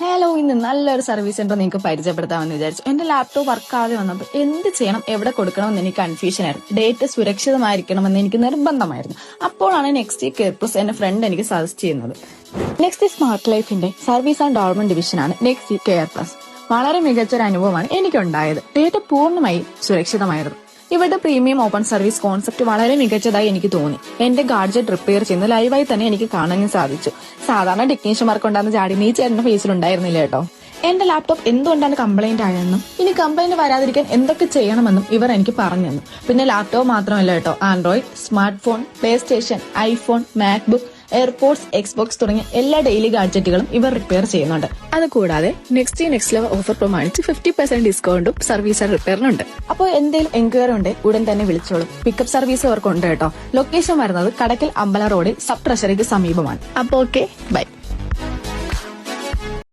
Hello ഇന്ന് നല്ലൊരു service centre നിങ്ങൾക്ക് പരിചയപ്പെടുത്താമെന്ന് വിചാരിച്ചു. എന്റെ ലാപ്ടോപ്പ് വർക്ക് ആവാതെ വന്നപ്പോൾ എന്ത് ചെയ്യണം എവിടെ കൊടുക്കണമെന്ന് എനിക്ക് കൺഫ്യൂഷൻ ആയിരുന്നു. ഡേറ്റ് സുരക്ഷിതമായിരിക്കണമെന്ന് എനിക്ക് നിർബന്ധമായിരുന്നു. അപ്പോഴാണ് നെക്സ്റ്റ് കെയർ പ്ലസ് എന്റെ ഫ്രണ്ട് എനിക്ക് സജസ്റ്റ് ചെയ്യുന്നത്. നെക്സ്റ്റ് സ്മാർട്ട് ലൈഫിന്റെ സർവീസ് ആൻഡ് ഡെവലപ്മെന്റ് ഡിവിഷനാണ് നെക്സ്റ്റ് കെയർ പ്ലസ് വളരെ മികച്ച ഒരു അനുഭവമാണ് എനിക്കുണ്ടായത്. ഡേറ്റ പൂർണമായി സുരക്ഷിതമായിരുന്നു. ഇവരുടെ പ്രീമിയം ഓപ്പൺ സർവീസ് കോൺസെപ്റ്റ് വളരെ മികച്ചതായി എനിക്ക് തോന്നി. എന്റെ ഗാഡ്ജറ്റ് റിപ്പയർ ചെയ്യുന്ന ലൈവായി തന്നെ എനിക്ക് കാണാനും സാധിച്ചു. സാധാരണ ടെക്നീഷ്യന്മാർക്ക് ഉണ്ടാകുന്ന നീ ചേട്ടന്റെ ഫേസിൽ ഉണ്ടായിരുന്നില്ല കേട്ടോ എന്റെ ലാപ്ടോപ്പ് എന്തുകൊണ്ടാണ് കംപ്ലൈന്റ് ആയതെന്നും ഇനി കംപ്ലൈന്റ് വരാതിരിക്കാൻ എന്തൊക്കെ ചെയ്യണമെന്നും ഇവർ എനിക്ക് പറഞ്ഞു തന്നു പിന്നെ ലാപ്ടോപ്പ് മാത്രമല്ല കേട്ടോ. Android smart phone play station iPhone MacBook AirPods Xbox തുടങ്ങിയ എല്ലാ ഡെയിലി ഗാഡ്ജറ്റുകളും ഇവർ റിപ്പയർ ചെയ്യുന്നുണ്ട്. അത് കൂടാതെ നെക്സ്റ്റ് നെക്സ്റ്റ് ലെവൽ ഓഫർ പ്രമാണിച്ച് ഫിഫ്റ്റി പെർസെന്റ് ഡിസ്കൗണ്ടും സർവീസ് ആൻഡ് റിപ്പയറിനുണ്ട് അപ്പോൾ എന്തെങ്കിലും എൻക്വയറി ഉണ്ട് ഉടൻ തന്നെ വിളിച്ചോളും. പിക്കപ്പ് സർവീസ് അവർക്കുണ്ട് കേട്ടോ. ലൊക്കേഷൻ വരുന്നത് കടക്കൽ അമ്പല റോഡിൽ സബ് ട്രഷറിക്ക് സമീപമാണ്. അപ്പോൾ ഓക്കെ ബൈ